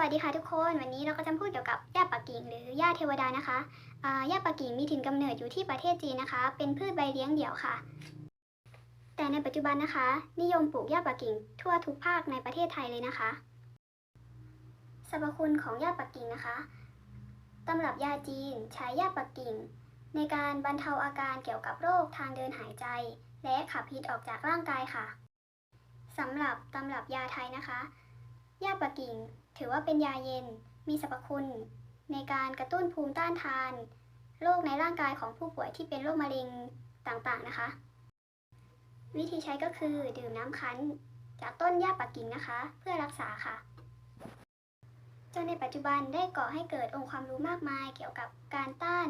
วัสดีค่ะทุกคน วันนี้เราก็จะพูดเกี่ยวกับหญ้าปักกิ่งหรือหญ้าเทวดานะคะหญ้าปักกิ่งมีถิ่นกำเนิดอยู่ที่ประเทศจีนนะคะ เป็นพืชใบเลี้ยงเดี่ยวค่ะ แต่ในปัจจุบันนะคะ นิยมปลูกหญ้าปักกิ่งทั่วทุกภาคในประเทศไทยเลยนะคะสรรพคุณของหญ้าปักกิ่งนะคะตำรับยาจีนใช้หญ้าปักกิ่ง ในการบรรเทาอาการเกี่ยวกับโรคทางเดินหายใจ และขับพิษออกจากร่างกายค่ะสำหรับตำรับยาไทยนะคะ หญ้าปักกิ่ง ถือว่าเป็นยาเย็น มีสรรพคุณ ในการกระตุ้นภูมิต้านทาน โรคในร่างกายของผู้ป่วยที่เป็นโรคมะเร็งต่างๆนะคะ วิธีใช้ก็คือดื่มน้ำคั้น จากต้นหญ้าปักกิ่งนะคะ เพื่อรักษาค่ะจนในปัจจุบันได้ก่อให้เกิดองค์ความรู้มากมายเกี่ยวกับการต้าน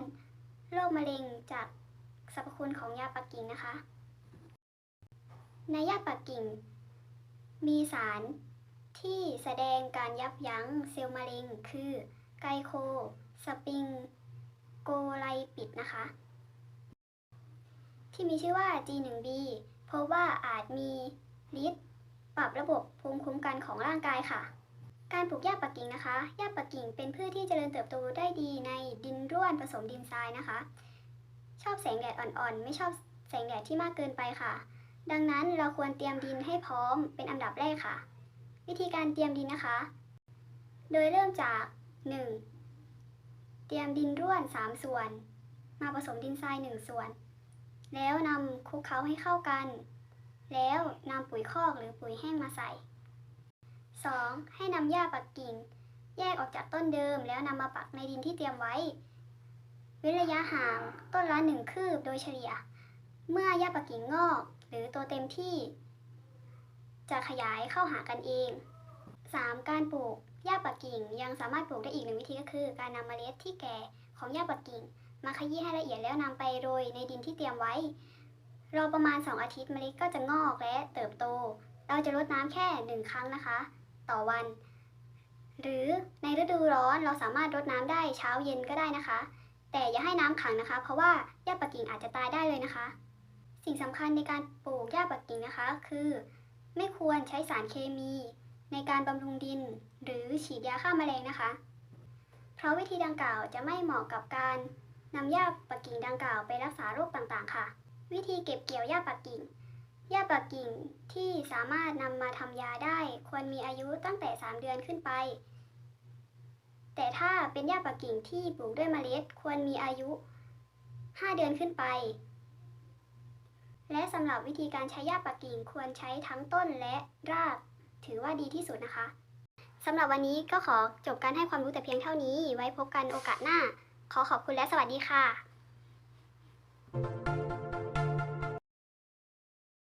โรคมะเร็งจากสรรพคุณของยาปักกิ่งนะคะ ในยาปักกิ่ง มีสาร ที่แสดงการยับยั้งเซลล์มะเร็ง คือไกโคสปริงโกไลปิดนะคะ ที่มีชื่อว่า G1B เพราะว่าอาจมีฤทธิ์ปรับระบบภูมิคุ้มกันของร่างกายค่ะ การปลูกหญ้าปักกิ่งนะคะหญ้าปักกิ่งเป็นพืชที่เจริญเติบโตได้ดีในดินร่วนผสมดินทรายนะคะ ชอบแสงแดดอ่อนๆ ไม่ชอบแสงแดดที่มากเกินไปค่ะ ดังนั้นเราควรเตรียมดินให้พร้อมเป็นอันดับแรกค่ะ วิธีการเตรียมดินนะคะ โดยเริ่มจาก 1. เตรียมดินร่วน 3 ส่วน มาผสมดินทราย 1 ส่วน แล้วนำคลุกเคล้าให้เข้ากัน แล้วนำปุ๋ยคอกหรือปุ๋ยแห้งมาใส่ 2. ให้นำหญ้าปักกิ่ง แยกออกจากต้นเดิมแล้วนำมาปักในดินที่เตรียมไว้ เว้นระยะห่างต้นละ 1 คืบโดยเฉลี่ย เมื่อหญ้าปักกิ่งงอก หรือโตเต็มที่ จะขยายเข้าหากันเอง 3. การปลูกหญ้าปักกิ่งยังสามารถปลูกได้อีกหนึ่งวิธีก็คือ การนำเมล็ดที่แก่ของหญ้าปักกิ่ง มาขยี้ให้ละเอียดแล้วนำไปโรยในดินที่เตรียมไว้ รอประมาณ 2 อาทิตย์เมล็ดก็จะงอกและเติบโต เราจะรดน้ำแค่ 1 ครั้งนะคะ ต่อวัน หรือในฤดูร้อนเราสามารถรดน้ำได้เช้าเย็นก็ได้นะคะ แต่อย่าให้น้ำขังนะคะ เพราะว่าหญ้าปักกิ่งอาจจะตายได้เลยนะคะ สิ่งสำคัญในการปลูกหญ้าปักกิ่งนะคะ คือ ไม่ควรใช้สารเคมีในการบำรุงดิน หรือฉีดยาฆ่าแมลงนะคะ เพราะวิธีดังกล่าวจะไม่เหมาะกับการนำหญ้าปักกิ่งดังกล่าวไปรักษาโรคต่างๆ ค่ะ วิธีเก็บเกี่ยวหญ้าปักกิ่งหญ้าปักกิ่งที่สามารถนำมาทำยาได้ ควรมีอายุตั้งแต่ 3 เดือนขึ้นไป แต่ถ้าเป็นหญ้าปักกิ่งที่ปลูกด้วยเมล็ด ควรมีอายุ 5 เดือนขึ้นไป และสำหรับวิธีการใช้หญ้าปักกิ่งควรใช้ทั้งต้นและราก ถือว่าดีที่สุดนะคะสำหรับวันนี้ก็ขอจบการให้ความรู้แต่เพียงเท่านี้ ไว้พบกันโอกาสหน้า ขอขอบคุณและสวัสดีค่ะ